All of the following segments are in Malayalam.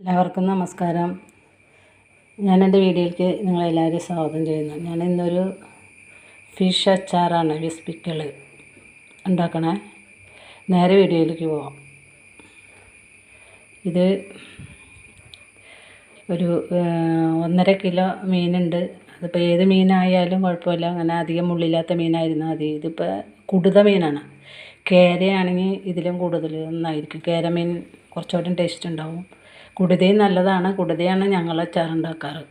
എല്ലാവർക്കും നമസ്കാരം. ഞാൻ എന്റെ വീഡിയോയിലേക്ക് നിങ്ങളെല്ലാവരെയും സ്വാഗതം ചെയ്യുന്നു. ഞാൻ ഇന്നൊരു ഫിഷ് അച്ചാറാണ് വിസ്പിക്കൾ ഉണ്ടാക്കണേ. നേരെ വീഡിയോയിലേക്ക് പോവാം. ഇത് ഒരു ഒന്നര കിലോ മീനുണ്ട്. അതിപ്പോൾ ഏത് മീനായാലും കുഴപ്പമില്ല. അങ്ങനെ അധികം മുള്ളില്ലാത്ത മീനായിരുന്നു മതി ഇതിപ്പോൾ കുടുത മീനാണ്. കേരയാണെങ്കിൽ ഇതിലും കൂടുതൽ നന്നായിരിക്കും. കേര മീൻ കുറച്ചുകൂടി ടേസ്റ്റ് ഉണ്ടാവും. കുടുതയും നല്ലതാണ് കുടുതയാണ് ഞങ്ങൾ അച്ചാറുണ്ടാക്കാറ്.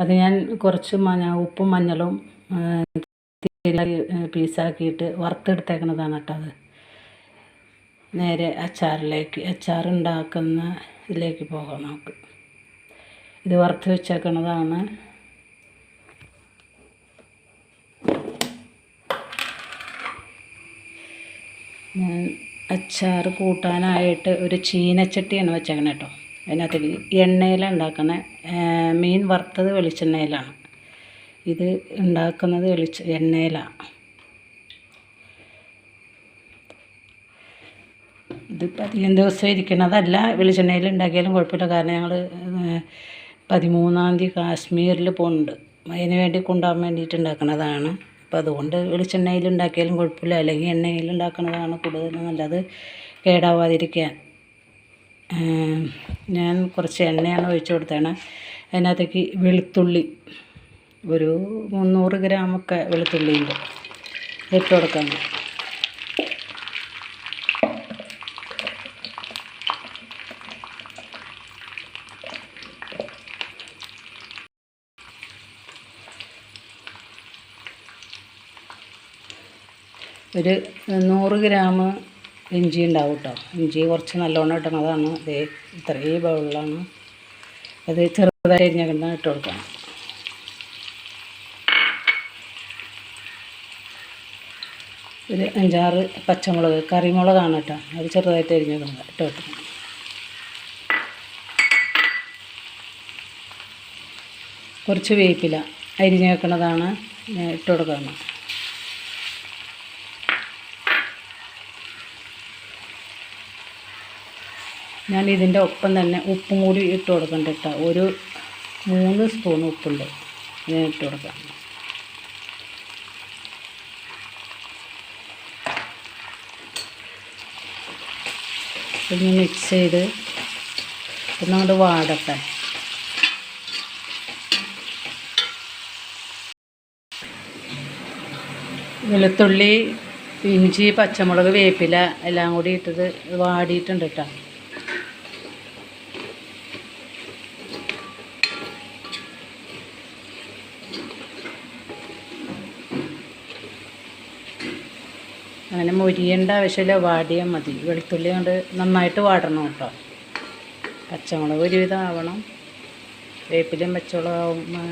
അത് ഞാൻ കുറച്ച് മഞ്ഞ ഉപ്പും മഞ്ഞളും പീസാക്കിയിട്ട് വറുത്തെടുത്തേക്കണതാണ് കേട്ടോ അത്. നേരെ അച്ചാറിലേക്ക് അച്ചാർ ഉണ്ടാക്കുന്ന ഇതിലേക്ക് പോകാം നമുക്ക്. ഇത് വറുത്ത് വെച്ചേക്കുന്നതാണ് ഞാൻ അച്ചാർ കൂട്ടാനായിട്ട് ഒരു ചീനച്ചട്ടിയാണ് വെച്ചേക്കണേ കേട്ടോ. അതിനകത്തേക്ക് എണ്ണയിലാണ് ഉണ്ടാക്കണേ. മീൻ വറുത്തത് വെളിച്ചെണ്ണയിലാണ്. ഇത് ഉണ്ടാക്കുന്നത് വെളിച്ച എണ്ണയിലാണ് ഇതിപ്പോൾ അധികം ദിവസം ഇരിക്കണതല്ല വെളിച്ചെണ്ണയിൽ ഉണ്ടാക്കിയാലും കുഴപ്പമില്ല. കാരണം ഞങ്ങൾ പതിമൂന്നാം തീയതി കാശ്മീരിൽ പോകുന്നുണ്ട് അതിന് വേണ്ടി കൊണ്ടുപോകാൻ വേണ്ടിയിട്ട് ഉണ്ടാക്കുന്നതാണ് അപ്പോൾ അതുകൊണ്ട് വെളിച്ചെണ്ണയിൽ ഉണ്ടാക്കിയാലും കുഴപ്പമില്ല. അല്ലെങ്കിൽ എണ്ണയിൽ ഉണ്ടാക്കുന്നതാണ് കൂടുതൽ നല്ലത്. കേടാവാതിരിക്കാൻ. ഞാൻ കുറച്ച് എണ്ണയാണ് ഒഴിച്ചു കൊടുത്തതാണ്. അതിനകത്തേക്ക് വെളുത്തുള്ളി ഒരു മുന്നൂറ് ഗ്രാമൊക്കെ വെളുത്തുള്ളിയുണ്ട്. ഇട്ട് കൊടുക്കാൻ ഒരു നൂറ് ഗ്രാം ഇഞ്ചി ഉണ്ടാവും കേട്ടോ ഇഞ്ചി കുറച്ച് നല്ലോണം ഇടണതാണ് അതേ ഇത്രയും ബൗളിലാണ്. അത് ചെറുതായി അരിഞ്ഞിട്ട് ഇട്ട് കൊടുക്കണം. ഒരു അഞ്ചാറ് പച്ചമുളക് കറിമുളകാണ് കേട്ടോ അത് ചെറുതായിട്ട് അരിഞ്ഞിടുന്നത്. ഇട്ട് കൊടുക്കണം. കുറച്ച് വേപ്പില അരിഞ്ഞ് വെക്കുന്നതാണ് ഇട്ട് കൊടുക്കുന്നത്. ഞാൻ ഇതിന്റെ ഒപ്പം തന്നെ ഉപ്പും കൂടി ഇട്ട് കൊടുക്കണ്ട കേട്ടോ. ഒരു മൂന്ന് സ്പൂൺ ഉപ്പുണ്ട്. ഞാൻ ഇട്ട് കൊടുക്കാം. ഒന്ന് മിക്സ് ചെയ്ത് ഒന്നങ്ങോട്ട് വാടട്ടെ. വെളുത്തുള്ളി ഇഞ്ചി പച്ചമുളക് വേപ്പില എല്ലാം കൂടി ഇട്ടത് വാടിയിട്ടുണ്ട് കേട്ടോ. അങ്ങനെ മൊരിയേണ്ട ആവശ്യമില്ല വാടിയാൽ മതി. വെളുത്തുള്ളി കൊണ്ട് നന്നായിട്ട് വാടണം കേട്ടോ. പച്ചമുളക് ഒരുവിധം ആവണം. വേപ്പിലും പച്ചമുളകാവുമ്പോൾ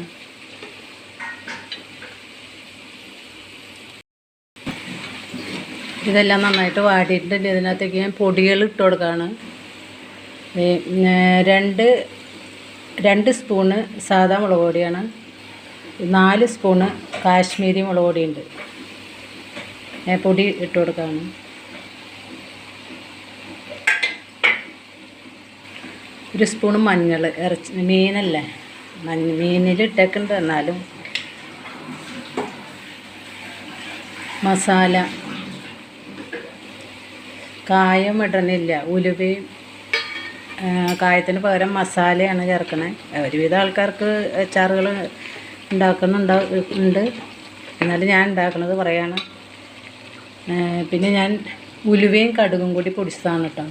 ഇതെല്ലാം നന്നായിട്ട് വാടിയിട്ടുണ്ട്. ഇതിനകത്തേക്ക് ഞാൻ പൊടികൾ ഇട്ട് കൊടുക്കുകയാണ്. രണ്ട് രണ്ട് സ്പൂണ് സാധാ മുളക് പൊടിയാണ്. നാല് സ്പൂണ് കാശ്മീരി മുളക് പൊടിയുണ്ട്. പൊടി ഇട്ട് കൊടുക്കാണ് ഒരു സ്പൂണ് മഞ്ഞൾ ഇറച്ചി മീനല്ലേ? മഞ്ഞ മീനിൽ ഇട്ടേക്കുന്നുണ്ട് എന്നാലും. മസാല. കായം ഇടണില്ല ഉലുവയും കായത്തിന് പകരം മസാലയാണ് ചേർക്കണേ. ഒരുവിധ ആൾക്കാർക്ക് അച്ചാറുകൾ ഉണ്ടാക്കുന്നുണ്ടാ ഉണ്ട്. എന്നാലും ഞാൻ ഉണ്ടാക്കുന്നത് പറയാണ്. പിന്നെ ഞാൻ ഉലുവയും കടുകും കൂടി പൊടിച്ചതാണ് കേട്ടോ.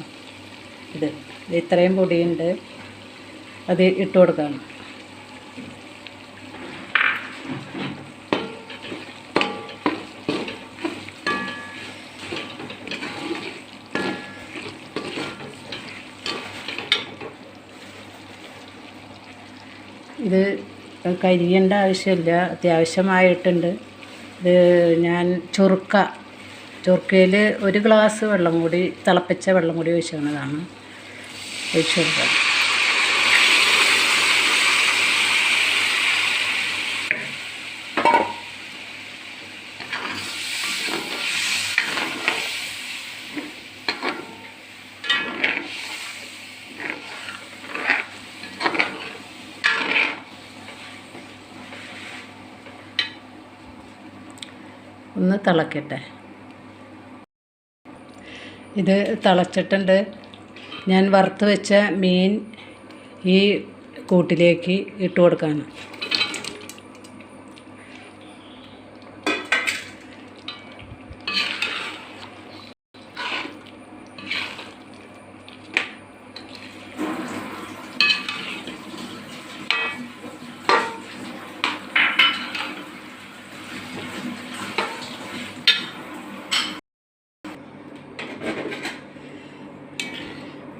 ഇത് ഇത് ഇത്രയും പൊടിയുണ്ട്. അത് ഇട്ട് കൊടുക്കണം. ഇത് കരിയേണ്ട ആവശ്യമില്ല. അത്യാവശ്യമായിട്ടുണ്ട്. ഇത് ഞാൻ ചുറുക്ക ചൊർക്കയിൽ ഒരു ഗ്ലാസ് വെള്ളം കൂടി തിളപ്പിച്ച വെള്ളം കൂടി ഒഴിച്ചുകൊണ്ടതാണ് ഒഴിച്ചു കൊടുക്കുക ഒന്ന് തിളക്കട്ടെ. ഇത് തിളച്ചിട്ടുണ്ട്. ഞാൻ വറുത്ത് വെച്ച മീൻ ഈ കൂട്ടിലേക്ക് ഇട്ട് കൊടുക്കാണ്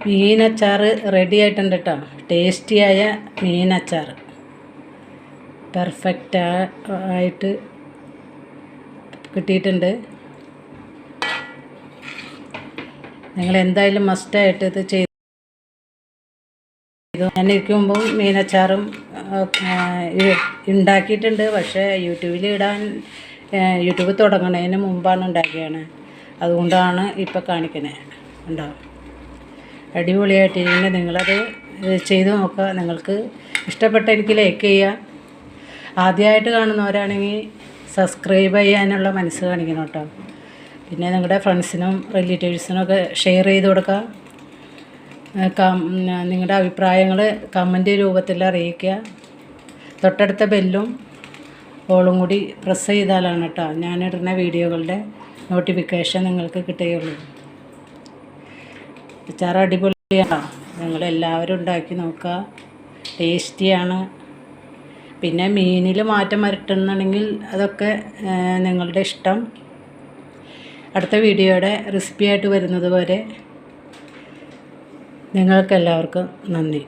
മീനച്ചാർ റെഡി ആയിട്ടുണ്ട് കേട്ടോ ടേസ്റ്റിയായ മീനച്ചാർ പെർഫെക്റ്റ് ആയിട്ട് കിട്ടിയിട്ടുണ്ട്. നിങ്ങൾ എന്തായാലും മസ്റ്റായിട്ട് ഇത് ചെയ്ത് ഞാൻ ഇരിക്കുമ്പോൾ മീനച്ചാറും ഉണ്ടാക്കിയിട്ടുണ്ട്. പക്ഷേ യൂട്യൂബിൽ ഇടാൻ യൂട്യൂബ് തുടങ്ങുന്നതിന് മുമ്പാണ് ഉണ്ടാക്കിയാണ് അതുകൊണ്ടാണ് ഇപ്പോൾ കാണിക്കുന്നത് ഉണ്ടോ? അടിപൊളിയായിട്ടിരിക്കുന്നു നിങ്ങളത് ചെയ്ത് നോക്കുക. നിങ്ങൾക്ക് ഇഷ്ടപ്പെട്ട എനിക്ക് ലൈക്ക് ചെയ്യുക. ആദ്യമായിട്ട് കാണുന്നവരാണെങ്കിൽ സബ്സ്ക്രൈബ് ചെയ്യാനുള്ള മനസ്സ് കാണിക്കണം കേട്ടോ. പിന്നെ നിങ്ങളുടെ ഫ്രണ്ട്സിനും റിലേറ്റീവ്സിനും ഒക്കെ ഷെയർ ചെയ്ത് കൊടുക്കുക. നിങ്ങളുടെ അഭിപ്രായങ്ങൾ കമന്റ് രൂപത്തിൽ അറിയിക്കുക. തൊട്ടടുത്ത ബെല്ലും ഓളും കൂടി പ്രസ് ചെയ്താലാണ് കേട്ടോ ഞാനിടുന്ന വീഡിയോകളുടെ നോട്ടിഫിക്കേഷൻ നിങ്ങൾക്ക് കിട്ടുകയുള്ളൂ. അച്ചാർ അടിപൊളിയാണ്. നിങ്ങൾ എല്ലാവരും ഉണ്ടാക്കി നോക്കുക. ടേസ്റ്റിയാണ്. പിന്നെ മീനിൽ മാറ്റം വരട്ടുന്നുണ്ടെങ്കിൽ അതൊക്കെ നിങ്ങളുടെ ഇഷ്ടം. അടുത്ത വീഡിയോയുടെ റെസിപ്പിയായിട്ട് വരുന്നത് വരെ നിങ്ങൾക്കെല്ലാവർക്കും നന്ദി.